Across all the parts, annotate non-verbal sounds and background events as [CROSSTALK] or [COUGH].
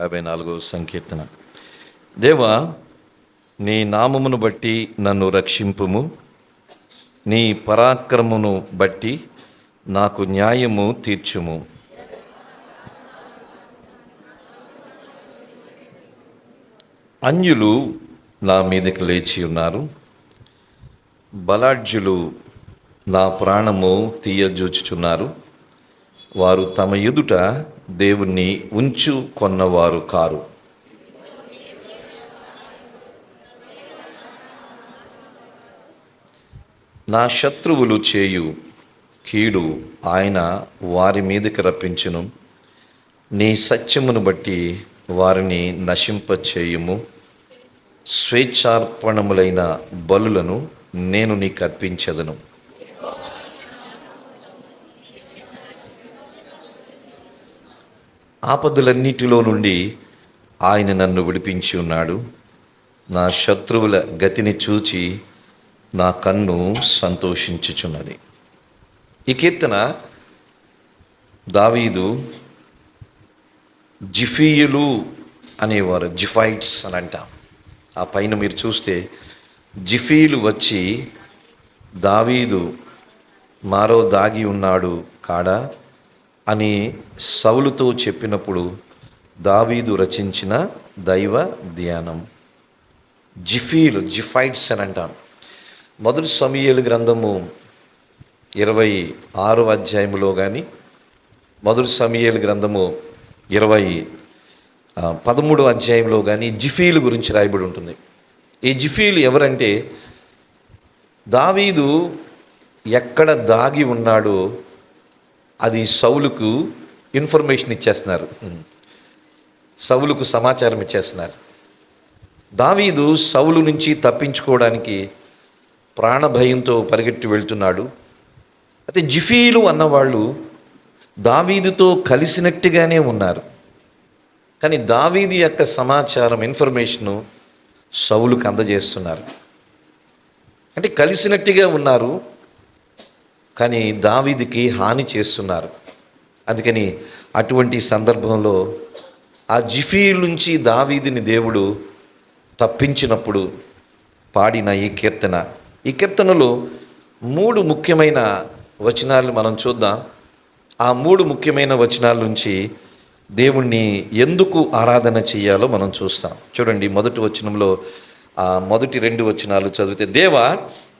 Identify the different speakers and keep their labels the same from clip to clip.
Speaker 1: యాభై నాలుగో సంకీర్తన. దేవా నీ నామమును బట్టి నన్ను రక్షింపుము. నీ పరాక్రమమును బట్టి నాకు న్యాయము తీర్చుము. అన్యులు నా మీదకి లేచి ఉన్నారు. బలాఢ్యులు నా ప్రాణము తీయజూచుచున్నారు. వారు తమ ఎదుట దేవుణ్ణి ఉంచు కొన్నవారు కారు. నా శత్రువులు చేయు కీడు ఆయన వారి మీదకి రప్పించును. నీ సత్యమును బట్టి వారిని నశింపచేయుము. స్వేచ్ఛార్పణములైన బలులను నేను నీకు అర్పించదను. ఆపదలన్నిటిలో నుండి ఆయన నన్ను విడిపించి ఉన్నాడు. నా శత్రువుల గతిని చూచి నా కన్ను సంతోషించుచున్నది. ఈ కీర్తన దావీదు జిఫీయులు అనేవారు జిఫైట్స్ అని అంటాం. ఆ పైన మీరు చూస్తే జిఫీలు వచ్చి దావీదు మారో దాగి ఉన్నాడు కాడా? అని సౌలుతో చెప్పినప్పుడు దావీదు రచించిన దైవ ధ్యానం. జిఫీలు జిఫైట్స్ అని అంటాను మొదటి సమీయలు గ్రంథము ఇరవై ఆరో అధ్యాయములో కానీ మొదటి సమీయలు గ్రంథము ఇరవై పదమూడో అధ్యాయంలో కానీ జిఫీలు గురించి రాయబడి ఉంటుంది. ఈ జిఫీలు ఎవరంటే దావీదు ఎక్కడ దాగి ఉన్నాడో అది సౌలుకు ఇన్ఫర్మేషన్ ఇచ్చేస్తున్నారు. సౌలుకు సమాచారం ఇచ్చేస్తున్నారు. దావీదు సౌలు నుంచి తప్పించుకోవడానికి ప్రాణభయంతో పరిగెట్టి వెళ్తున్నాడు. అయితే జిఫీలు అన్నవాళ్ళు దావీదుతో కలిసినట్టుగానే ఉన్నారు. కానీ దావీదు యొక్క సమాచారం ఇన్ఫర్మేషను సౌలుకు అందజేస్తున్నారు. అంటే కలిసినట్టుగా ఉన్నారు. కానీ దావీదికి హాని చేస్తున్నారు. అందుకని అటువంటి సందర్భంలో ఆ జిఫీల్ నుంచి దావీదిని దేవుడు తప్పించినప్పుడు పాడిన ఈ కీర్తన. ఈ కీర్తనలో మూడు ముఖ్యమైన వచనాలు మనం చూద్దాం. ఆ మూడు ముఖ్యమైన వచనాల నుంచి దేవుణ్ణి ఎందుకు ఆరాధన చేయాలో మనం చూస్తాం. చూడండి మొదటి వచనంలో ఆ మొదటి రెండు వచనాలు చదివితే దేవా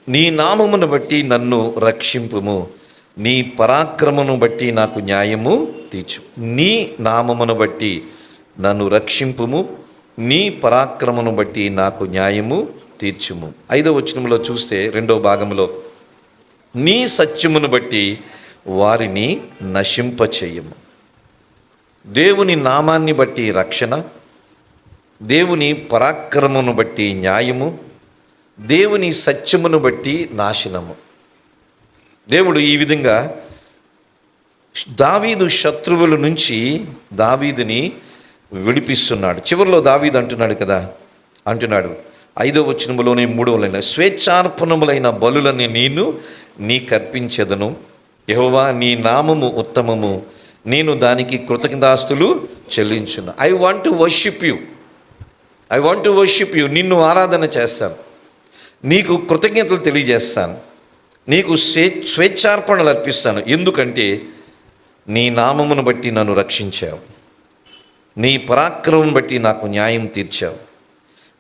Speaker 1: నీ నామమును బట్టి నన్ను రక్షింపుము. నీ పరాక్రమను బట్టి నాకు న్యాయము తీర్చు. నీ నామమును బట్టి నన్ను రక్షింపుము. నీ పరాక్రమను బట్టి నాకు న్యాయము తీర్చుము. ఐదో వచనంలో చూస్తే రెండో భాగంలో నీ సత్యమును బట్టి వారిని నశింపచేయము. దేవుని నామాన్ని బట్టి రక్షణ. దేవుని పరాక్రమను బట్టి న్యాయము. దేవుని సత్యమును బట్టి నాశనము. దేవుడు ఈ విధంగా దావీదు శత్రువుల నుంచి దావీదుని విడిపిస్తున్నాడు. చివరిలో దావీదు అంటున్నాడు కదా అంటున్నాడు ఐదో వచనములోనే మూడవలైన స్వేచ్ఛార్పణములైన బలులని నేను నీ అర్పించెదను యెహోవా నీ నామము ఉత్తమము. నేను దానికి కృతజ్ఞతాస్తులు చెల్లించును. I want to worship you I want to worship you నిన్ను ఆరాధన చేస్తాను. నీకు కృతజ్ఞతలు తెలియజేస్తాను. నీకు స్వే స్వేచ్ఛార్పణలు అర్పిస్తాను. ఎందుకంటే నీ నామమును బట్టి నన్ను రక్షించావు. నీ పరాక్రమం బట్టి నాకు న్యాయం తీర్చావు.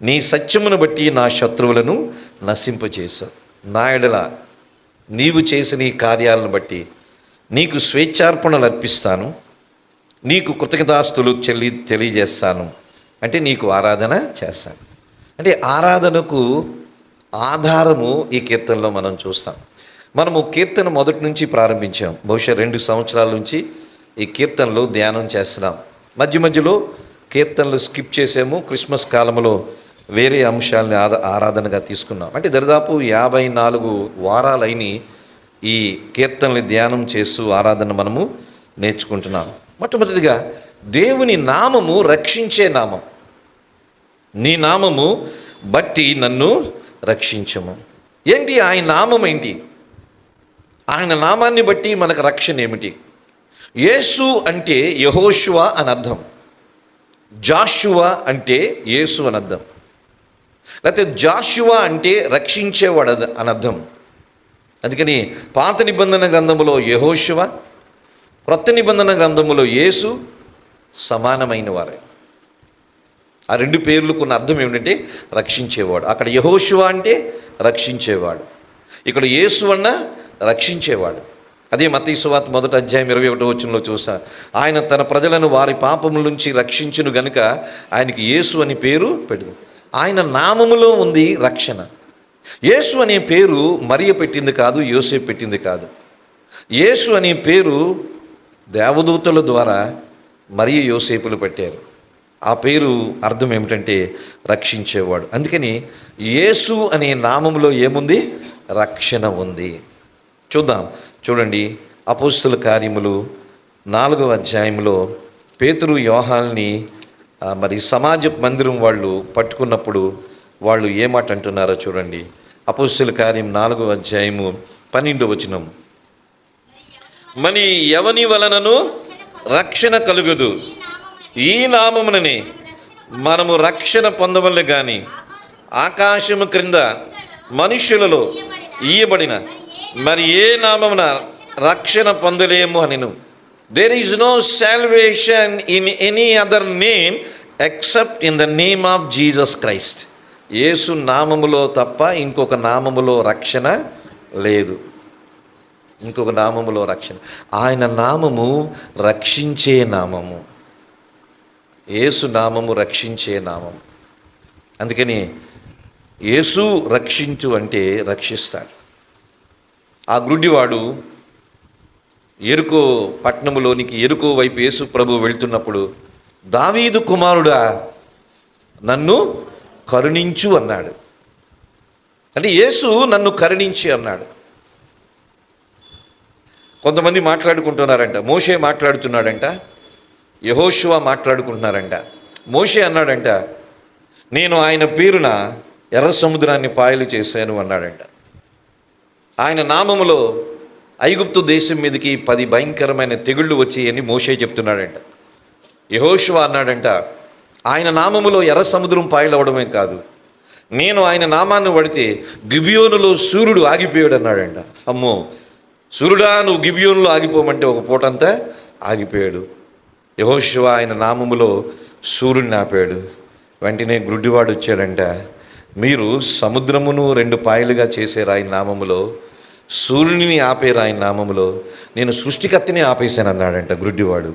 Speaker 1: నీ సత్యమును బట్టి నా శత్రువులను నశింపచేశావు నా నీవు చేసిన ఈ కార్యాలను బట్టి నీకు స్వేచ్ఛార్పణలు అర్పిస్తాను. నీకు కృతజ్ఞతాస్తులు చెల్లి తెలియజేస్తాను. అంటే నీకు ఆరాధన చేస్తాను. అంటే ఆరాధనకు ఆధారము ఈ కీర్తనలో మనం చూస్తాం. మనము కీర్తన మొదటి నుంచి ప్రారంభించాం. బహుశా రెండు సంవత్సరాల నుంచి ఈ కీర్తనలు ధ్యానం చేస్తున్నాం. మధ్య మధ్యలో కీర్తనలు స్కిప్ చేసాము. క్రిస్మస్ కాలంలో వేరే అంశాలని ఆద ఆరాధనగా తీసుకున్నాం. అంటే దరిదాపు యాభై నాలుగు వారాలైన ఈ కీర్తనలు ధ్యానం చేస్తూ ఆరాధన మనము నేర్చుకుంటున్నాం. మొట్టమొదటిగా దేవుని నామము రక్షించే నామం. నీ నామము బట్టి నన్ను రక్షించము. ఏంటి ఆయన నామం ఏంటి? ఆయన నామాన్ని బట్టి మనకు రక్షణ ఏమిటి? యేసు అంటే యహోశువ అని అర్థం. జాషువ అంటే యేసు అని అర్థం. లేకపోతే జాషువ అంటే రక్షించేవాడు అని అర్థం. అందుకని పాత నిబంధన గ్రంథములో యహోశువ క్రొత్త నిబంధన గ్రంథములో యేసు సమానమైన వారే. ఆ రెండు పేర్లకు ఉన్న అర్థం ఏమిటంటే రక్షించేవాడు. అక్కడ యహోశివ అంటే రక్షించేవాడు. ఇక్కడ యేసు అన్న రక్షించేవాడు. అదే మతీశ్వాత మొదటి అధ్యాయం ఇరవై ఒకటో వచనంలో చూసా. ఆయన తన ప్రజలను వారి పాపముల నుంచి రక్షించును గనుక ఆయనకి యేసు అని పేరు పెడదు ఆయన నామములో ఉంది రక్షణ. యేసు అనే పేరు మరియ పెట్టింది కాదు యోసేపు పెట్టింది కాదు. యేసు అనే పేరు దేవదూతల ద్వారా మరియు యోసేపులు పెట్టారు. ఆ పేరు అర్థం ఏమిటంటే రక్షించేవాడు. అందుకని యేసు అనే నామంలో ఏముంది? రక్షణ ఉంది. చూద్దాం. చూడండి. అపోస్తుల కార్యములు నాలుగవ అధ్యాయంలో పేతురు యోహాల్ని మరి సమాజ మందిరం వాళ్ళు పట్టుకున్నప్పుడు వాళ్ళు ఏ మాట అంటున్నారో చూడండి. అపోస్తుల కార్యం నాలుగవ అధ్యాయము పన్నెండు వచనం. మరి ఎవని వలనను? రక్షణ కలుగదు. ఈ నామమునని మనము రక్షణ పొందవలే కానీ ఆకాశము క్రింద మనుష్యులలో ఇయ్యబడిన మరి ఏ నామమున రక్షణ పొందలేము అనిను. There is no salvation in any other name except in the name of Jesus Christ Yesu నామములో తప్ప ఇంకొక నామములో రక్షణ లేదు ఇంకొక నామములో రక్షణ ఆయన నామము రక్షించే నామము యేసు నామము రక్షించే నామం అందుకని యేసు రక్షించు అంటే రక్షిస్తాడు. ఆ గుడ్డివాడు ఎరుకో పట్టణములోనికి ఎరుకో వైపు యేసు ప్రభు వెళ్తున్నప్పుడు దావీదు కుమారుడా నన్ను కరుణించు అన్నాడు. అంటే యేసు నన్ను కరుణించి అన్నాడు. కొంతమంది మాట్లాడుకుంటున్నారంట మోషే మాట్లాడుతున్నాడంట యహోషువా మాట్లాడుకుంటున్నారంట. మోషే అన్నాడంట నేను ఆయన పేరున ఎర్ర సముద్రాన్ని పాయలు చేశాను అన్నాడంట. ఆయన నామములో ఐగుప్తు దేశం మీదకి పది భయంకరమైన తెగుళ్ళు వచ్చాయని మోషే చెప్తున్నాడంట. యహోషువా అన్నాడంట ఆయన నామములో ఎర్ర సముద్రం పాయలవడమే కాదు నేను ఆయన నామాన్ని పడితే గిబియోనులో సూర్యుడు ఆగిపోయాడు అన్నాడంట. అమ్మో సూర్యుడా నువ్వు గిబియోనులో ఆగిపోమంటే ఒక పూటంతా ఆగిపోయాడు. యహోశివ ఆయన నామములో సూర్యుడిని ఆపాడు వెంటనే గుడ్డివాడు వచ్చాడంట మీరు సముద్రమును రెండు పాయలుగా చేశారు ఆయన నామములో సూర్యుని ఆపేరు ఆయన నామములో నేను సృష్టికర్తని ఆపేశాను అన్నాడంట గుడ్డివాడు.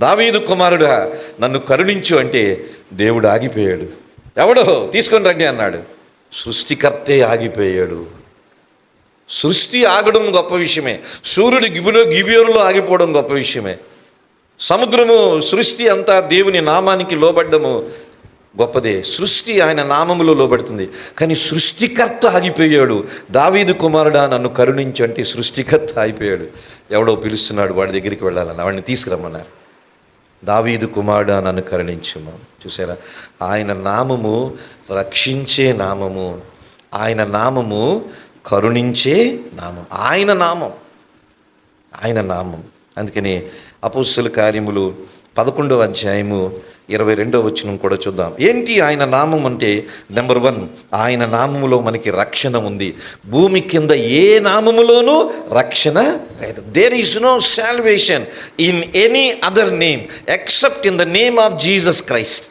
Speaker 1: దావీదు కుమారుడా నన్ను కరుణించు అంటే దేవుడు ఆగిపోయాడు. ఎవడో తీసుకొని రండి అన్నాడు. సృష్టికర్తే ఆగిపోయాడు. సృష్టి ఆగడం గొప్ప విషయమే. సూర్యుడు గిబిలో గిబియోరులో ఆగిపోవడం గొప్ప విషయమే. సముద్రము సృష్టి అంతా దేవుని నామానికి లోబడ్డము. గొప్పదే. సృష్టి ఆయన నామములో లోబడుతుంది. కానీ సృష్టికర్త ఆగిపోయాడు. దావీదు కుమారుడా నన్ను కరుణించు అంటే సృష్టికర్త ఆగిపోయాడు. ఎవడో పిలుస్తున్నాడు వాడి దగ్గరికి వెళ్ళాలని వాడిని తీసుకురమ్మన్నారు. దావీదు కుమారుడా నన్ను కరుణించుము. చూసారా? ఆయన నామము రక్షించే నామము. ఆయన నామము కరుణించే నామం. ఆయన నామం. ఆయన నామం. అందుకని అపోస్తుల కార్యములు పదకొండవ అధ్యాయము ఇరవై రెండవ వచనం కూడా చూద్దాం. ఏంటి ఆయన నామం అంటే? నెంబర్ వన్ ఆయన నామములో మనకి రక్షణ ఉంది. భూమి కింద ఏ నామములోనూ రక్షణ లేదు. There is no salvation in any other name except in the name of Jesus Christ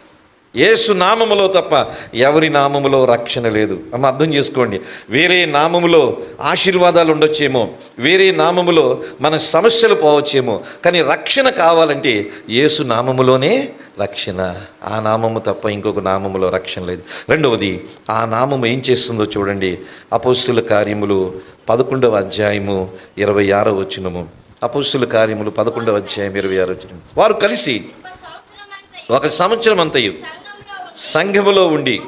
Speaker 1: Yesu నామములో తప్ప ఎవరి నామములో రక్షణ లేదు. అమ్మ అర్థం చేసుకోండి. వేరే నామములో ఆశీర్వాదాలు ఉండొచ్చేమో వేరే నామములో మన సమస్యలు పోవచ్చేమో కానీ రక్షణ కావాలంటే ఏసు నామములోనే రక్షణ. ఆ నామము తప్ప ఇంకొక నామములో రక్షణ లేదు. రెండవది ఆ నామము ఏం చేస్తుందో చూడండి. అపోస్తుల కార్యములు పదకొండవ అధ్యాయము ఇరవై ఆరో వచ్చినము అపోస్తుల కార్యములు పదకొండవ అధ్యాయం ఇరవై ఆరో వచ్చినము వారు కలిసి ఒక సంవత్సరం అంతయు సంఘములో ఉండి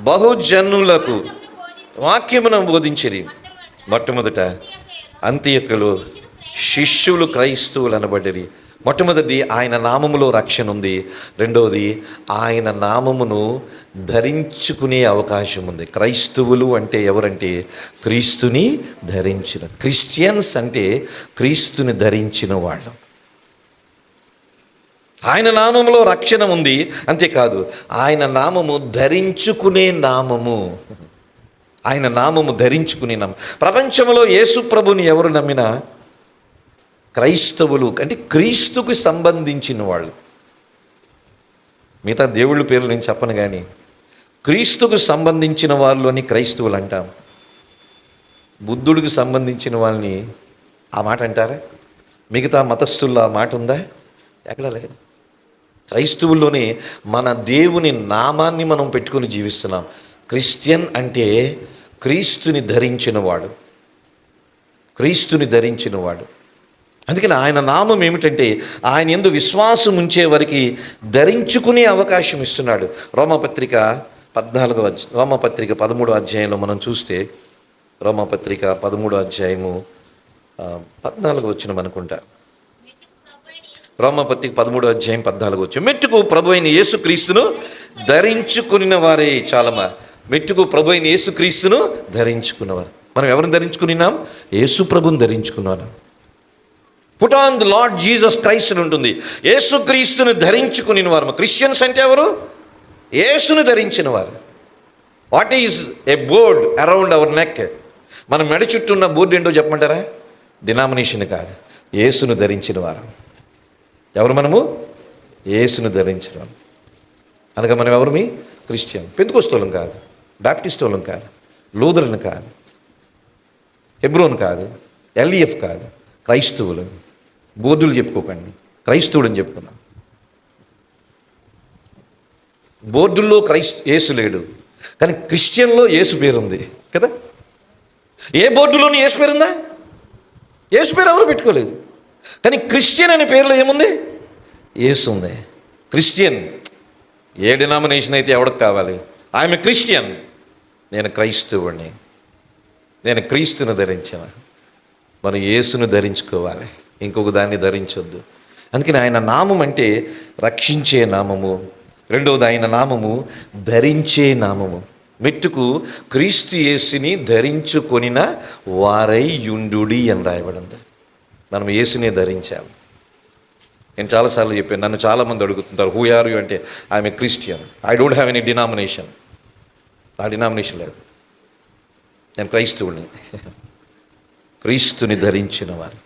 Speaker 1: బహుజనులకు వాక్యమును బోధించిరి. మొట్టమొదట అంత్యకులు శిష్యులు క్రైస్తవులు అనబడ్డరి మొట్టమొదటిది ఆయన నామములో రక్షణ ఉంది. రెండవది ఆయన నామమును ధరించుకునే అవకాశం ఉంది. క్రైస్తవులు అంటే ఎవరంటే క్రీస్తుని ధరించిన. క్రిస్టియన్స్ అంటే క్రీస్తుని ధరించిన వాళ్ళం. ఆయన నామములో రక్షణ ఉంది. అంతేకాదు ఆయన నామము ధరించుకునే నామము. ఆయన నామము ధరించుకునే నామం. ప్రపంచంలో యేసు ప్రభుని ఎవరు నమ్మినా క్రైస్తవులు అంటే క్రీస్తుకు సంబంధించిన వాళ్ళు. మిగతా దేవుళ్ళ పేర్లు నేను చెప్పను కానీ క్రీస్తుకు సంబంధించిన వాళ్ళు అని క్రైస్తవులు అంటాం. బుద్ధుడికి సంబంధించిన వాళ్ళని ఆ మాట అంటారా? మిగతా మతస్థుల్లో ఆ మాట ఉందా? ఎక్కడ లేదు. క్రైస్తవుల్లోనే మన దేవుని నామాన్ని మనం పెట్టుకొని జీవిస్తున్నాం. క్రిస్టియన్ అంటే క్రీస్తుని ధరించినవాడు. క్రీస్తుని ధరించినవాడు. అందుకని ఆయన నామం ఏమిటంటే ఆయన ఎందు విశ్వాసం ఉంచే వారికి ధరించుకునే అవకాశం ఇస్తున్నాడు. రోమపత్రిక పద్నాలుగో అధ్య రోమపత్రిక పదమూడో అధ్యాయంలో మనం చూస్తే రోమపత్రిక పదమూడో అధ్యాయము పద్నాలుగు వచ్చిన అనుకుంటా రోమపత్రిక పదమూడు అధ్యాయం పద్నాలుగు వచ్చి మెట్టుకు ప్రభు అయిన యేసుక్రీస్తును ధరించుకున్న వారే చాలమా మెట్టుకు ప్రభు అయిన యేసుక్రీస్తును ధరించుకున్నవారు. మనం ఎవరిని ధరించుకున్నాం? యేసు ప్రభుని ధరించుకున్నాను put on the Lord Jesus Christ అని ఉంటుంది. యేసుక్రీస్తుని ధరించుకుని వారు క్రిస్టియన్స్ అంటే ఎవరు? యేసును ధరించిన వారు what is a board around our neck మన మెడ చుట్టూ ఉన్న బోర్డు ఏంటో చెప్పమంటారా? డినామినేషన్ కాదు. యేసును ధరించిన వారు ఎవరు మనము? యేసును ధరించడం. అనగా మనం ఎవరు మీ? క్రిస్టియన్. పెంతుకొస్తోళ్ళం కాదు. బాప్టిస్ట్ కాదు. లూదరన్ కాదు. హెబ్రోన్ కాదు. ఎల్ఈఎఫ్ కాదు. క్రైస్తవులు. బోధులు చెప్పుకోకండి. క్రైస్తవుడు అని చెప్పుకున్నాం. బోర్డుల్లో క్రైస్త యేసు లేడు. కానీ క్రిస్టియన్లో యేసు పేరుంది. కదా? ఏ బోర్డులోని యేసు పేరుందా? యేసు పేరు ఎవరు పెట్టుకోలేదు. కానీ క్రిస్టియన్ అనే పేర్లో ఏముంది? ఏసు ఉంది. క్రిస్టియన్. ఏ డినామినేషన్ అయితే ఎవడికి కావాలి? ఆమె క్రిస్టియన్. నేను క్రైస్తవుడిని. నేను క్రీస్తుని ధరించాను. మనం యేసును ధరించుకోవాలి. ఇంకొక దాన్ని ధరించొద్దు. అందుకని ఆయన నామం అంటే రక్షించే నామము. రెండవది ఆయన నామము ధరించే నామము. మెట్టుకు క్రీస్తు యేసుని ధరించుకొనిన వారై యుండు అని రాయబడింది. మనం యేసునే ధరించాలి నేను చాలాసార్లు చెప్పాను నన్ను చాలామంది అడుగుతుంటారు హూ ఆర్ యూ అంటే I'm a Christian I don't have any denomination ఆ డినామినేషన్ లేదు. నేను క్రైస్తవుని క్రీస్తుని ధరించిన వారు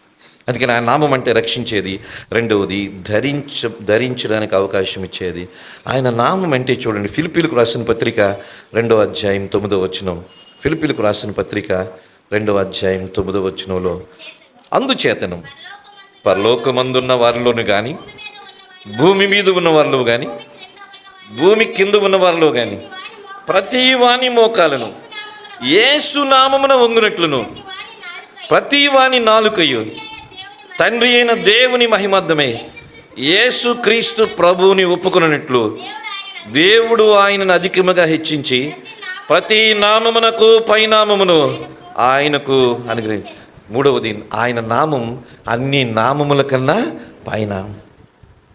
Speaker 1: అందుకని ఆయన నామం అంటే రక్షించేది. రెండవది ధరించ ధరించడానికి అవకాశం ఇచ్చేది. ఆయన నామం అంటే చూడండి ఫిలిపీలకు రాసిన పత్రిక రెండవ అధ్యాయం తొమ్మిదో వచనం. ఫిలిపీలకు రాసిన పత్రిక రెండవ అధ్యాయం తొమ్మిదో వచనంలో అందుచేతను పరలోకమందున్న వారిలోను కానీ భూమి మీద ఉన్న వారిలో కానీ భూమి కింద ఉన్న వారిలో కానీ ప్రతి వాణి మోకాలను ఏసునామమున వంగునట్లును. ప్రతి వాని నాలుకయు తండ్రి అయిన దేవుని మహిమద్దమే యేసు క్రీస్తు ప్రభువుని ఒప్పుకున్నట్లు దేవుడు ఆయనను అధికముగా హెచ్చించి ప్రతి నామమునకు పైనామమును ఆయనకు అనుగ్రహించి మూడవది ఆయన నామం అన్ని నామముల కన్నా పైన.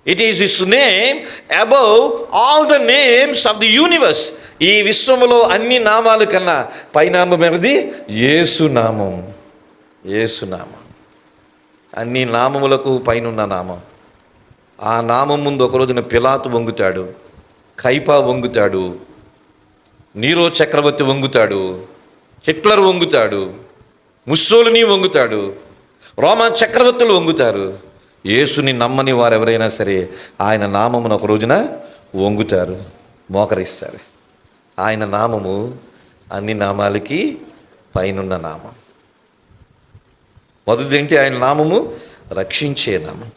Speaker 1: It is his name above all the names of the universe ఈ విశ్వములో అన్ని నామాల కన్నా పైనామం అనేది యేసు నామం. అన్ని నామములకు పైనున్న నామం. ఆ నామం ముందు ఒక రోజున పిలాతు వంగుతాడు కైపా వంగుతాడు నీరో చక్రవర్తి వంగుతాడు హిట్లర్ వంగుతాడు ముస్సోలిని వంగుతాడు. రోమా చక్రవర్తులు వంగుతారు. యేసుని నమ్మని వారు ఎవరైనా సరే ఆయన నామమును ఒక రోజున వంగుతారు మోకరిస్తారు. ఆయన నామము అన్ని నామాలకి పైనున్న నామం. మొదటిది ఏంటి? ఆయన నామము రక్షించే నామం.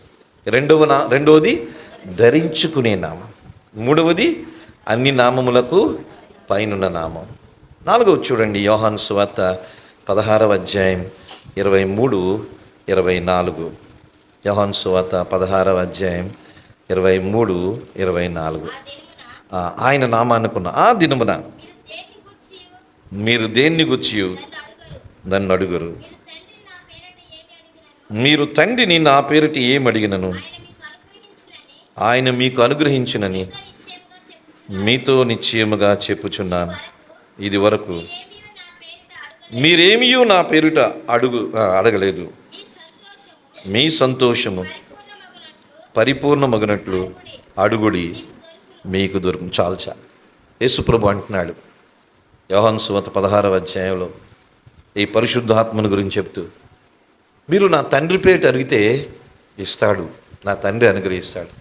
Speaker 1: రెండవ నా రెండవది ధరించుకునే నామం. మూడవది అన్ని నామములకు పైనున్న నామం. నాలుగవది చూడండి యోహాన్ సువార్త పదహారవ అధ్యాయం ఇరవై మూడు ఇరవై నాలుగు. యోహాన్ సువార్త పదహారవ అధ్యాయం ఇరవై మూడు ఇరవై నాలుగు. ఆయన నామానుకున్న ఆ దినమున మీరు దేన్ని గుచ్చి నన్ను అడుగురు. మీరు తండ్రిని నా పేరిటి ఏం అడిగినను? ఆయన మీకు అనుగ్రహించినని మీతో నిశ్చయముగా చెప్పుచున్నాను. ఇది వరకు మీరేమియూ నా పేరిట అడుగు అడగలేదు. మీ సంతోషము పరిపూర్ణమగినట్లు అడుగుడి మీకు దొరుకు చాలు చాలు యేసుప్రభు అంటున్నాడు. యోహన్ సువత పదహారవ అధ్యాయంలో ఈ పరిశుద్ధాత్మను గురించి చెప్తూ మీరు నా తండ్రి పేట అడిగితే ఇస్తాడు నా తండ్రి అనుగ్రహిస్తాడు.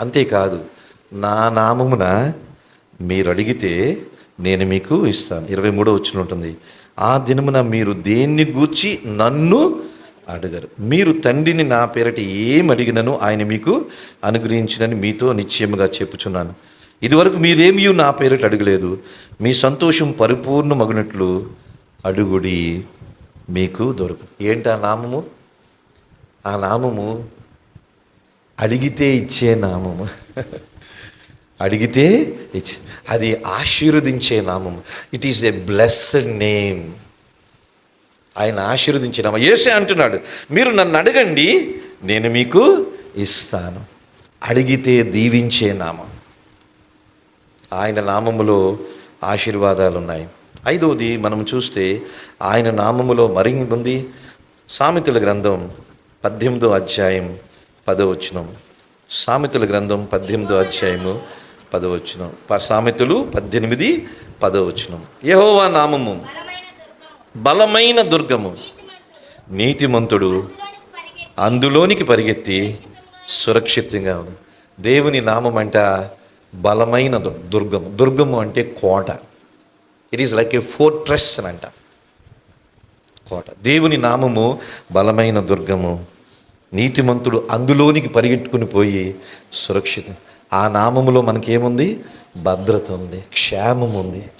Speaker 1: అంతేకాదు నా నామమున మీరు అడిగితే నేను మీకు ఇస్తాను. ఇరవై మూడో వచ్చిన ఉంటుంది. ఆ దినమున మీరు దేన్ని గూర్చి నన్ను అడగరు. మీరు తండ్రిని నా పేరట ఏం అడిగినను ఆయన మీకు అనుగ్రహించినని మీతో నిశ్చయముగా చెప్పుచున్నాను. ఇదివరకు మీరేమీ నా పేరట అడగలేదు. మీ సంతోషం పరిపూర్ణ మగినట్లు అడుగుడి మీకు దొరకు. ఏంటి ఆ నామము? ఆ నామము అడిగితే ఇచ్చే నామము. [LAUGHS] అడిగితే అది ఆశీర్వదించే నామం. It is a blessed name ఆయన ఆశీర్వదించే నామం. యేసే అంటున్నాడు మీరు నన్ను అడగండి నేను మీకు ఇస్తాను. అడిగితే దీవించే నామం. ఆయన నామములో ఆశీర్వాదాలు ఉన్నాయి ఐదవది మనం చూస్తే ఆయన నామములో మరి ఉంది. సామెతల గ్రంథం పద్దెనిమిదో అధ్యాయం పదవచనం సామెతల గ్రంథం పద్దెనిమిదో అధ్యాయము పదవచనం. ప- సామెతలు పద్దెనిమిది పదవచనం. యహోవా నామము. బలమైన దుర్గము. నీతిమంతుడు అందులోనికి పరిగెత్తి సురక్షితంగా ఉంది. దేవుని నామం అంట బలమైన దు- దుర్గము. దుర్గము అంటే కోట. It is like a fortress అని అంట. కోట. దేవుని నామము బలమైన దుర్గము. నీతిమంతుడు అందులోనికి పరిగెట్టుకుని పోయి సురక్షితం ఆ నామములో మనకేముంది? భద్రత ఉంది క్షేమం ఉంది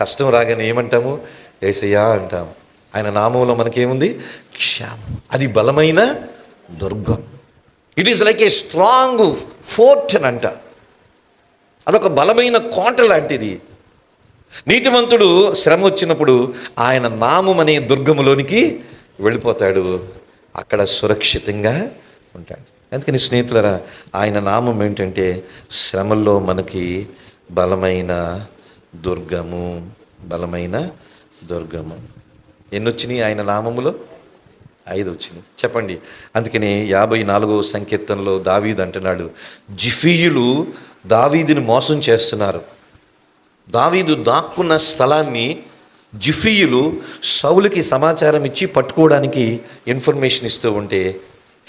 Speaker 1: కష్టం రాగానే ఏమంటాము? ఏసయ్యా అంటాము. ఆయన నామంలో మనకేముంది? క్షేమం. అది బలమైన దుర్గం. It is like a strong fort అని అంట. అదొక బలమైన కోట లాంటిది. నీతిమంతుడు శ్రమ వచ్చినప్పుడు ఆయన నామం అనే దుర్గములోనికి వెళ్ళిపోతాడు. అక్కడ సురక్షితంగా ఉంటాడు. అందుకని స్నేహితులరా ఆయన నామం ఏంటంటే శ్రమల్లో మనకి బలమైన దుర్గము బలమైన దుర్గము. ఎన్ని వచ్చినాయి ఆయన నామములో? ఐదు వచ్చినాయి చెప్పండి. అందుకని యాభై నాలుగవ సంకీర్తనలో దావీదు అంటున్నాడు జిఫీయులు దావీదుని మోసం చేస్తున్నారు. దావీదు దాక్కున్న స్థలాన్ని జిఫీయులు సౌలుకి సమాచారం ఇచ్చి పట్టుకోవడానికి ఇన్ఫర్మేషన్ ఇస్తూ ఉంటే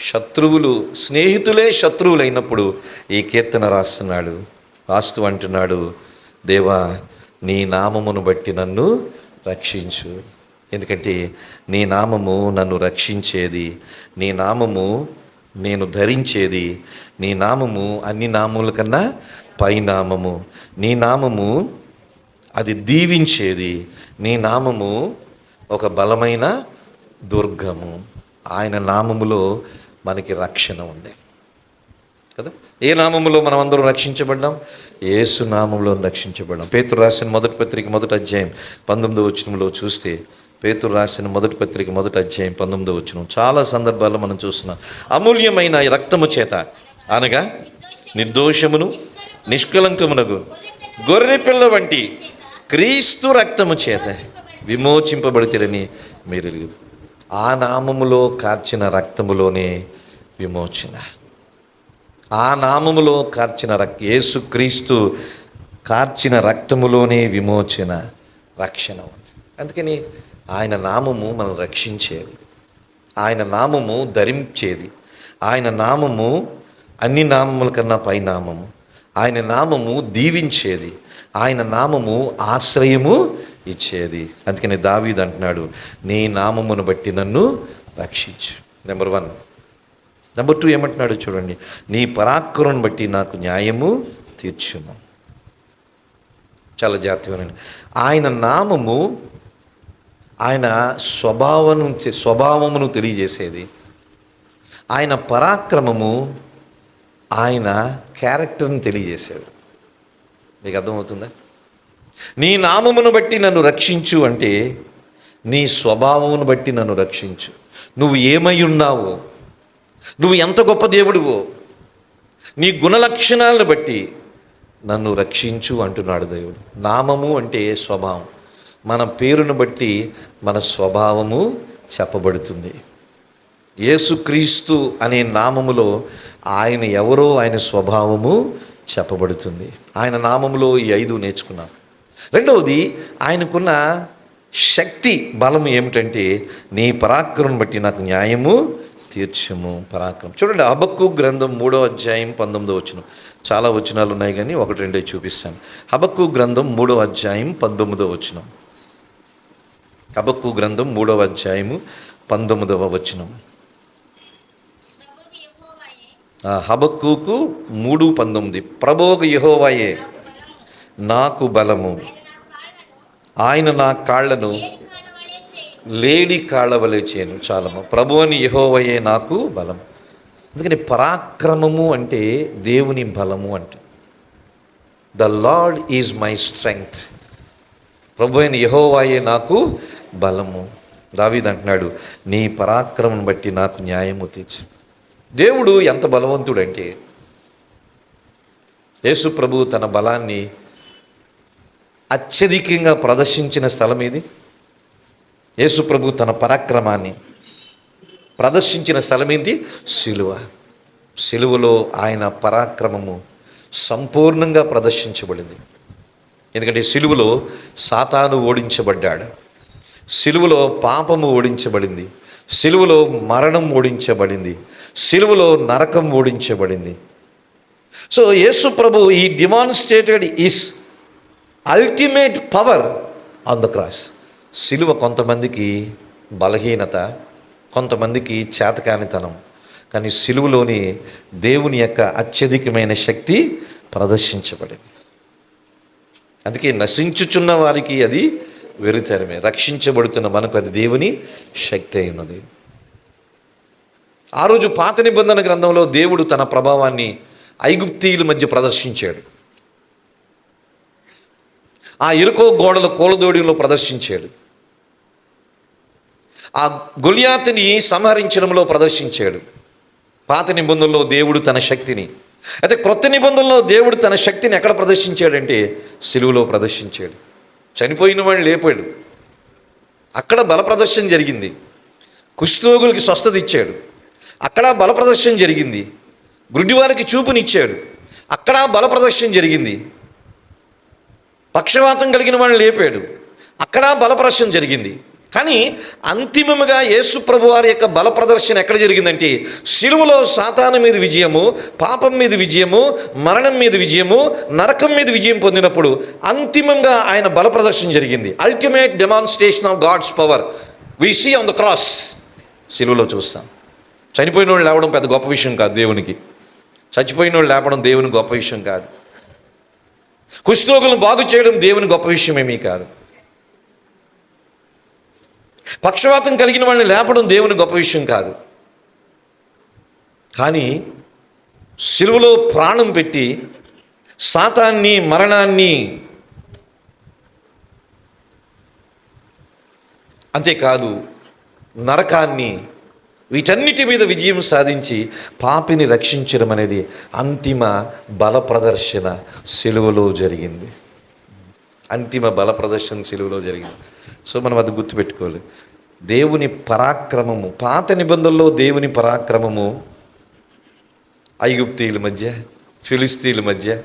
Speaker 1: శత్రువులు స్నేహితులే శత్రువులైనప్పుడు ఈ కీర్తన రాస్తున్నాడు. రాస్తూ అంటున్నాడు దేవా నీ నామమును బట్టి నన్ను రక్షించు. ఎందుకంటే నీ నామము నన్ను రక్షించేది నీ నామము నేను ధరించేది నీ నామము అన్ని నామముల కన్నా పై నామము నీ నామము అది దీవించేది నీ నామము ఒక బలమైన దుర్గము. ఆయన నామములో మనకి రక్షణ ఉంది. కదా? ఏ నామములో మనం అందరం రక్షించబడ్డాం? ఏసు నామంలో రక్షించబడ్డాం. పేతురు రాసిన మొదటి పత్రిక మొదటి అధ్యాయం పంతొమ్మిదో వచనంలో చూస్తే పేతురు రాసిన మొదటి పత్రిక మొదటి అధ్యాయం పంతొమ్మిదో వచనం చాలా సందర్భాల్లో మనం చూస్తున్నాం. అమూల్యమైన రక్తము చేత అనగా నిర్దోషమును నిష్కలంకమునకు గొర్రె పిల్ల వంటి క్రీస్తు రక్తము చేత విమోచింపబడితేరని మీరు ఎరుగుతుంది ఆ నామములో కార్చిన రక్తములోనే విమోచన. ఆ నామములో కార్చిన రక్ యేసుక్రీస్తు కార్చిన రక్తములోనే విమోచన రక్షణ ఉంది. అందుకని ఆయన నామము మనం రక్షించేది. ఆయన నామము ధరించేది. ఆయన నామము అన్ని నామముల కన్నా పై నామము. ఆయన నామము దీవించేది. ఆయన నామము ఆశ్రయము ఇచ్చేది. అందుకని దావీద్ అంటున్నాడు నీ నామమును బట్టి నన్ను రక్షించు. నెంబర్ వన్ నెంబర్ టూ ఏమంటున్నాడు చూడండి నీ పరాక్రమం బట్టి నాకు న్యాయము తీర్చుము. చాలా జాతీయమైన ఆయన నామము ఆయన స్వభావం స్వభావమును తెలియజేసేది. ఆయన పరాక్రమము ఆయన క్యారెక్టర్ని తెలియజేసేది. మీకు అర్థమవుతుందా? నీ నామమును బట్టి నన్ను రక్షించు అంటే నీ స్వభావమును బట్టి నన్ను రక్షించు. నువ్వు ఏమై ఉన్నావో నువ్వు ఎంత గొప్ప దేవుడివో నీ గుణలక్షణాలను బట్టి నన్ను రక్షించు అంటున్నాడు దేవుడు. నామము అంటే స్వభావం. మన పేరును బట్టి మన స్వభావము చెప్పబడుతుంది. యేసుక్రీస్తు అనే నామములో ఆయన ఎవరో ఆయన స్వభావము చెప్పబడుతుంది. ఆయన నామములో ఈ ఐదు నేర్చుకున్నాను. రెండవది ఆయనకున్న శక్తి బలం ఏమిటంటే నీ పరాక్రమం బట్టి నాకు న్యాయము తీర్చము. పరాక్రమం. చూడండి హబక్కు గ్రంథం మూడో అధ్యాయం పంతొమ్మిదో వచనం. చాలా వచనాలు ఉన్నాయి కానీ ఒకటి రెండే చూపిస్తాను. హబక్కు గ్రంథం మూడో అధ్యాయం పంతొమ్మిదో వచనం. హబక్కు గ్రంథం మూడవ అధ్యాయము పంతొమ్మిదవ వచనం. హబక్కుకు మూడు పంతొమ్మిది. ప్రభోగ యహోవాయే నాకు బలము.
Speaker 2: ఆయన నా కాళ్ళను
Speaker 1: ఆయన కాళ్ళ కాళ్ళను లేడి కాళ్ళవలే చేయను చాలము. ప్రభు అని యహోవయే నాకు బలం అందుకని పరాక్రమము అంటే దేవుని బలము అంటే. The Lord is my strength ప్రభు అయిన యహోవాయే నాకు బలము. దావీద్ అంటున్నాడు నీ పరాక్రమం బట్టి నాకు న్యాయము తీర్చు. దేవుడు ఎంత బలవంతుడంటే యేసు ప్రభు తన బలాన్ని అత్యధికంగా ప్రదర్శించిన స్థలం ఇది యేసు ప్రభు తన పరాక్రమాన్ని ప్రదర్శించిన స్థలం ఏంటి సిలువ. సిలువలో ఆయన పరాక్రమము సంపూర్ణంగా ప్రదర్శించబడింది. ఎందుకంటే సిలువలో సాతాను ఓడించబడ్డాడు. సిలువలో పాపము ఓడించబడింది. సిలువలో మరణం ఓడించబడింది. సిలువలో నరకం ఓడించబడింది so Yesu Prabhu he demonstrated his ultimate power on the cross సిలువ కొంతమందికి బలహీనత కొంతమందికి చేతకానితనం. కానీ సిలువలోని దేవుని యొక్క అత్యధికమైన శక్తి ప్రదర్శించబడింది. అందుకే నశించుచున్న వారికి అది వెరితరమే. రక్షించబడుతున్న మనకు అది దేవుని శక్తి అయి ఉన్నది ఆ రోజు పాత నిబంధన గ్రంథంలో దేవుడు తన ప్రభావాన్ని ఐగుప్తీయుల మధ్య ప్రదర్శించాడు. ఆ ఇరుకో గోడల కోలదోడిలో ప్రదర్శించాడు. ఆ గొలియాతుని సంహరించడంలో ప్రదర్శించాడు. పాత నిబంధనలో దేవుడు తన శక్తిని అయితే క్రొత్త నిబంధనలో దేవుడు తన శక్తిని ఎక్కడ ప్రదర్శించాడంటే సిలువలో ప్రదర్శించాడు. చనిపోయిన వాడిని లేపాడు. అక్కడ బల ప్రదర్శన జరిగింది. కుష్ఠరోగులకి స్వస్థత ఇచ్చాడు. అక్కడ బల ప్రదర్శన జరిగింది. గుడ్డివారికి చూపునిచ్చాడు అక్కడ బల ప్రదర్శన జరిగింది. పక్షవాతం కలిగిన వాళ్ళని లేపాడు. అక్కడ బల ప్రదర్శన జరిగింది. కానీ అంతిమముగా యేసు ప్రభు వారి యొక్క బల ప్రదర్శన ఎక్కడ జరిగిందంటే సిలువలో సాతాను మీద విజయము పాపం మీద విజయము మరణం మీద విజయము నరకం మీద విజయం పొందినప్పుడు అంతిమంగా ఆయన బల ప్రదర్శన జరిగింది. Ultimate demonstration of God's power we see on the cross సిలువలో చూస్తాం. చనిపోయిన వాళ్ళు లేవడం పెద్ద గొప్ప విషయం కాదు దేవునికి. చచ్చిపోయిన వాళ్ళు లేపడం దేవుని గొప్ప విషయం కాదు. కుష్ఠరోగులను బాగు చేయడం దేవుని గొప్ప విషయమేమీ కాదు. పక్షవాతం కలిగిన వాళ్ళని లేపడం దేవుని గొప్ప విషయం కాదు. కానీ సిలువలో ప్రాణం పెట్టి సాతాన్ని మరణాన్ని అంతేకాదు నరకాన్ని వీటన్నిటి మీద విజయం సాధించి పాపిని రక్షించడం అనేది అంతిమ బల ప్రదర్శన సెలువులో జరిగింది. అంతిమ బల ప్రదర్శన సెలువులో జరిగింది. సో మనం అది గుర్తుపెట్టుకోవాలి. దేవుని పరాక్రమము పాత నిబంధనలో దేవుని పరాక్రమము ఐగుప్తీయుల మధ్య ఫిలిస్తీన్ల మధ్య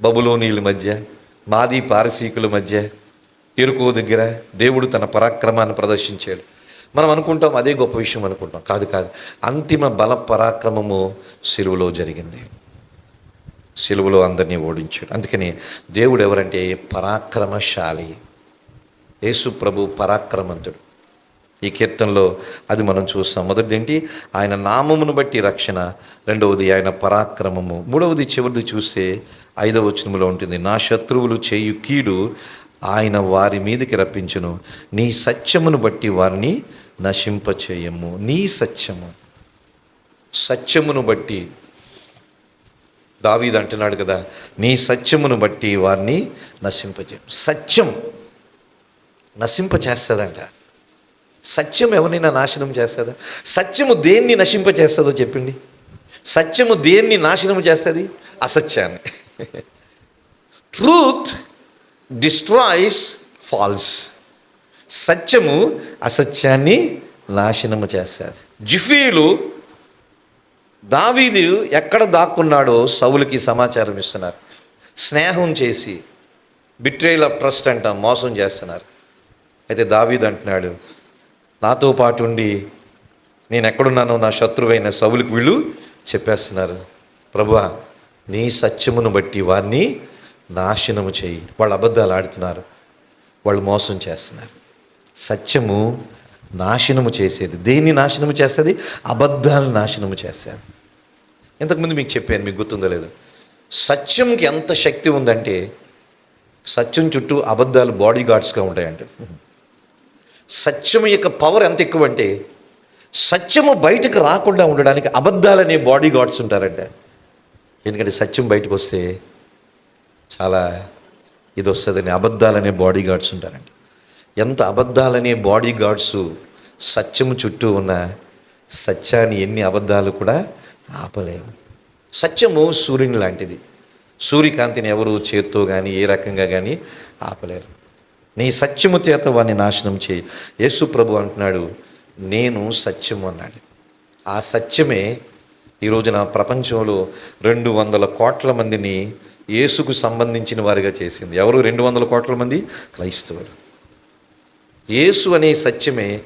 Speaker 1: బబులోనీల మధ్య మాది పారసీకుల మధ్య ఎరుకో దగ్గర దేవుడు తన పరాక్రమాన్ని ప్రదర్శించాడు. మనం అనుకుంటాం అదే గొప్ప విషయం అనుకుంటాం. కాదు కాదు. అంతిమ బల పరాక్రమము సిలువలో జరిగింది. సిలువలో అందరినీ ఓడించాడు. అందుకని దేవుడు ఎవరంటే పరాక్రమశాలి. యేసు ప్రభు పరాక్రమంతుడు. ఈ కీర్తనలో అది మనం చూస్తాం. మొదటిది ఏంటి? ఆయన నామమును బట్టి రక్షణ. రెండవది ఆయన పరాక్రమము. మూడవది చివరిది చూస్తే ఐదవ వచనములో ఉంటుంది. నా శత్రువులు చేయు కీడు ఆయన వారి మీదకి రప్పించును. నీ సత్యమును బట్టి వారిని నశింపచేయము. నీ సత్యము. సత్యమును బట్టి దావీదు అంటున్నాడు కదా నీ సత్యమును బట్టి వారిని నశింపచే సత్యం నశింప చేస్తుందంట సత్యం ఎవరినైనా నాశనం చేస్తుందా? సత్యము దేన్ని నశింప చేస్తుందో చెప్పండి. సత్యము దేన్ని నాశనం చేస్తుంది? అసత్యాన్ని. ట్రూత్ డిస్ట్రాయిస్ ఫాల్స్ సత్యము అసత్యాన్ని నాశనము చేస్తుంది. జిఫీలు దావీదు ఎక్కడ దాక్కున్నాడో సౌలుకి సమాచారం ఇస్తున్నారు. స్నేహం చేసి బిట్రేల్ ఆఫ్ ట్రస్ట్ అంటాం మోసం చేస్తున్నారు. అయితే దావీద్ అంటున్నాడు నాతో పాటు ఉండి నేను ఎక్కడున్నానో నా శత్రువైన సౌలుకి వీళ్ళు చెప్పేస్తున్నారు. ప్రభువా నీ సత్యమును బట్టి వారిని నాశనము చేయి. వాళ్ళు అబద్ధాలు ఆడుతున్నారు. వాళ్ళు మోసం చేస్తున్నారు. సత్యము నాశనము చేసేది. దేన్ని నాశనము చేస్తుంది? అబద్ధాలు నాశనము చేస్తాను ఇంతకుముందు మీకు చెప్పాను మీకు గుర్తుందో లేదు. సత్యంకి ఎంత శక్తి ఉందంటే సత్యం చుట్టూ అబద్ధాలు బాడీ గార్డ్స్గా ఉంటాయంట. సత్యం యొక్క పవర్ ఎంత ఎక్కువ అంటే సత్యము బయటకు రాకుండా ఉండడానికి అబద్ధాలనే బాడీ గార్డ్స్ ఉంటారంట. ఎందుకంటే సత్యం బయటకు వస్తే చాలా ఇది వస్తుందని అబద్ధాలనే బాడీ గార్డ్స్ ఉంటారండి ఎంత అబద్ధాలనే బాడీ గార్డ్స్ సత్యము చుట్టూ ఉన్న సత్యాన్ని ఎన్ని అబద్ధాలు కూడా ఆపలేవు. సత్యము సూర్యుని లాంటిది. సూర్యకాంతిని ఎవరు చేత్తో కానీ ఏ రకంగా కానీ ఆపలేరు. నీ సత్యము చేత వాడిని నాశనం చేయి. యేసు ప్రభు అంటున్నాడు నేను సత్యము అన్నాడు. ఆ సత్యమే ఈరోజు నా ప్రపంచంలో రెండు వందల కోట్ల మందిని యేసుకు సంబంధించిన వారిగా చేసింది. ఎవరు రెండు వందల కోట్ల మంది? క్రైస్తవులు. యేసు అనే సత్యమే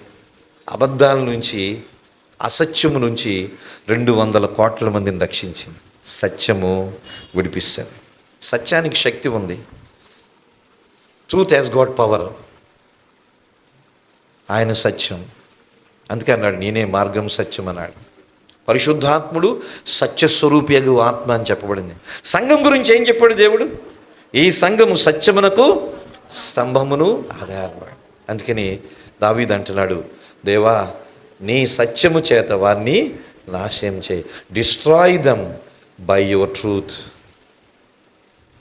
Speaker 1: అబద్ధాల నుంచి అసత్యము నుంచి రెండు వందల కోట్ల మందిని రక్షించింది. సత్యము విడిపిస్తుంది. సత్యానికి శక్తి ఉంది. ట్రూత్ హ్యాస్ గాడ్ పవర్ ఆయన సత్యం. అందుకే అన్నాడు నేనే మార్గం సత్యం అన్నాడు. పరిశుద్ధాత్ముడు సత్యస్వరూపియగు ఆత్మ అని చెప్పబడింది. సంఘం గురించి ఏం చెప్పాడు దేవుడు? ఈ సంఘము సత్యమునకు స్తంభమును ఆధారపడు అందుకని దావీద్ అంటున్నాడు దేవా నీ సత్యము చేత వారిని నాశనం చేయి. Destroy them by your truth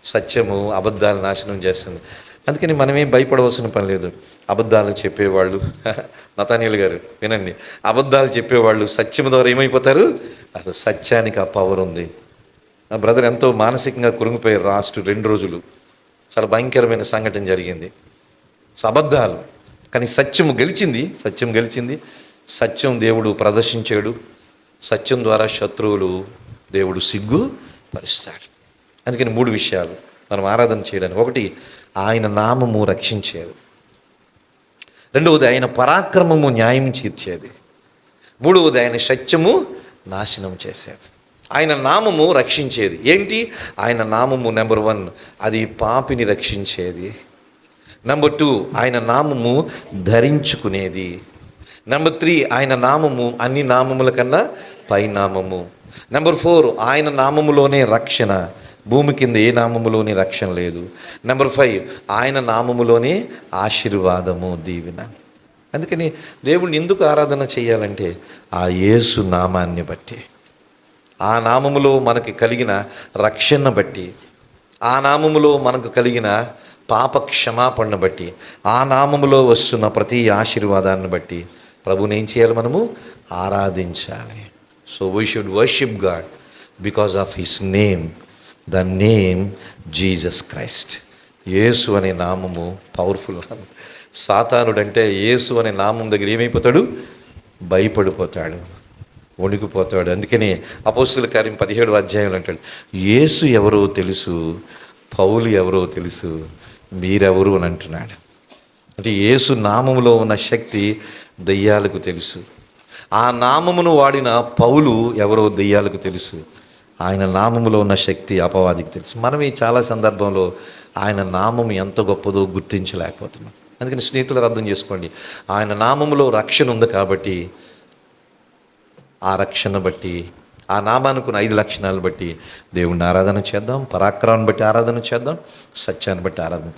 Speaker 1: సత్యము అబద్ధాలు నాశనం చేస్తుంది. అందుకని మనమేం భయపడవలసిన పని లేదు. అబద్ధాలు చెప్పేవాళ్ళు [LAUGHS] నతానీయులు గారు వినండి. అబద్ధాలు చెప్పేవాళ్ళు సత్యం ద్వారా ఏమైపోతారు? అసలు సత్యానికి ఆ పవర్ ఉంది. నా బ్రదర్ ఎంతో మానసికంగా కురుంగిపోయారు లాస్ట్ రెండు రోజులు. చాలా భయంకరమైన సంఘటన జరిగింది. అబద్ధాలు కానీ సత్యము గెలిచింది సత్యం గెలిచింది. సత్యం దేవుడు ప్రదర్శించాడు. సత్యం ద్వారా శత్రువులు దేవుడు సిగ్గు పరుస్తాడు. అందుకని మూడు విషయాలు మనం ఆరాధన చేయడానికి. ఒకటి ఆయన నామము రక్షించేది. రెండవది ఆయన పరాక్రమము న్యాయం తీర్చేది. మూడవది ఆయన సత్యము నాశనం చేసేది. ఆయన నామము రక్షించేది. ఏంటి? ఆయన నామము నెంబర్ వన్. అది పాపిని రక్షించేది. నెంబర్ టూ ఆయన నామము ధరించుకునేది. నెంబర్ త్రీ ఆయన నామము అన్ని నామముల కన్నా పైనామము. నెంబర్ ఫోర్ ఆయన నామములోనే రక్షణ. భూమి కింద ఏ నామములోని రక్షణ లేదు. నెంబర్ ఫైవ్ ఆయన నామములోనే ఆశీర్వాదము దీవెన. అందుకని దేవుణ్ణి ఎందుకు ఆరాధన చేయాలంటే ఆ యేసు నామాన్ని బట్టి. ఆ నామములో మనకి కలిగిన రక్షణ బట్టి. ఆ నామములో మనకు కలిగిన పాప క్షమాపణను బట్టి ఆ నామములో వస్తున్న ప్రతి ఆశీర్వాదాన్ని బట్టి ప్రభుని ఏం చేయాలి మనము? ఆరాధించాలి. So we should worship God because of his name the name Jesus Christ Yesu అనే నామము పవర్ఫుల్ సాతానుడంటే యేసు అనే నామం దగ్గర ఏమైపోతాడు? భయపడిపోతాడు. వణికిపోతాడు. అందుకని అపోస్తుల కార్యం పదిహేడు అధ్యాయంలో అంటాడు యేసు ఎవరో తెలుసు? పౌలు ఎవరో తెలుసు? మీరెవరు అని అంటున్నాడు. అంటే యేసు నామములో ఉన్న శక్తి దయ్యాలకు తెలుసు. ఆ నామమును వాడిన పౌలు ఎవరో దెయ్యాలకు తెలుసు. ఆయన నామములో ఉన్న శక్తి అపవాదికి తెలుసు. మనం ఈ చాలా సందర్భంలో ఆయన నామము ఎంత గొప్పదో గుర్తించలేకపోతున్నాం. అందుకని స్నేహితులు అర్థం చేసుకోండి. ఆయన నామములో రక్షణ ఉంది కాబట్టి ఆ రక్షణ బట్టి ఆ నామానుకున్న ఐదు లక్షణాలు బట్టి దేవుణ్ణి ఆరాధన చేద్దాం పరాక్రమాన్ని బట్టి ఆరాధన చేద్దాం సత్యాన్ని బట్టి ఆరాధన